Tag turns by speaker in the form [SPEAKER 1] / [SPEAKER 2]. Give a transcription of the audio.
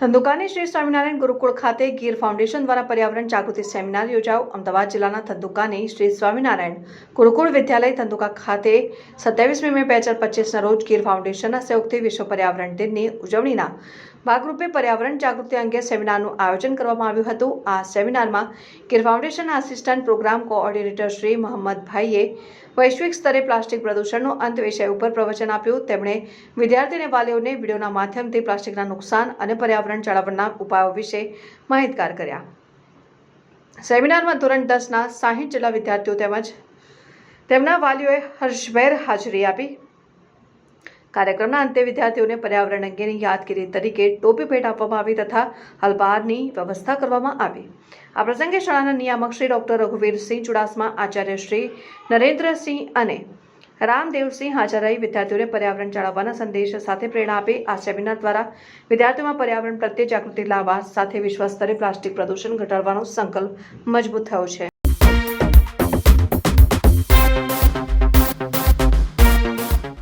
[SPEAKER 1] ધંધુકાની શ્રી સ્વામિનારાયણ ગુરુકુળ ખાતે ગીર ફાઉન્ડેશન દ્વારા પર્યાવરણ જાગૃતિ સેમિનાર યોજાયો. અમદાવાદ જિલ્લાના ધંધુકાની શ્રી સ્વામિનારાયણ ગુરુકુળ વિદ્યાલય ધંધુકા ખાતે સત્યાવીસમી મે બે હજાર પચીસના રોજ ગીર ફાઉન્ડેશનના સહયોગથી વિશ્વ પર્યાવરણ દિનની ઉજવણીના ભાગરૂપે પર્યાવરણ જાગૃતિ અંગે સેમિનારનું આયોજન કરવામાં આવ્યું હતું. આ સેમિનારમાં ગીર ફાઉન્ડેશનના આસિસ્ટન્ટ પ્રોગ્રામ કોઓર્ડિનેટર શ્રી મોહમ્મદભાઈએ વૈશ્વિક સ્તરે પ્લાસ્ટિક પ્રદૂષણનો અંત વિષય ઉપર પ્રવચન આપ્યું. તેમણે વિદ્યાર્થીને વાલીઓને વિડીયોના માધ્યમથી પ્લાસ્ટિકના નુકસાન અને પર્યાવરણ જાળવવાના ઉપાયો વિશે માહિતગાર કર્યા. સેમિનારમાં ધોરણ દસના સાહીઠ જેટલા વિદ્યાર્થીઓ તેમજ તેમના વાલીઓએ હર્ષભેર હાજરી આપી. કાર્યક્રમના અંતે વિદ્યાર્થીઓને પર્યાવરણ અંગેની યાદગીરી તરીકે ટોપી ભેટ આપવામાં આવી તથા હલબારની વ્યવસ્થા કરવામાં આવી. આ પ્રસંગે શાળાના નિયામક શ્રી ડોક્ટર રઘુવીરસિંહ ચુડાસમા, આચાર્ય શ્રી નરેન્દ્રસિંહ અને રામદેવસિંહ હાજર રહી વિદ્યાર્થીઓને પર્યાવરણ જાળવવાના સંદેશ સાથે પ્રેરણા આપી આ સેમિનાર દ્વારા વિદ્યાર્થીઓમાં પર્યાવરણ પ્રત્યે જાગૃતિ લાવવા સાથે વિશ્વ સ્તરે પ્લાસ્ટિક પ્રદૂષણ ઘટાડવાનો સંકલ્પ મજબૂત થયો છે.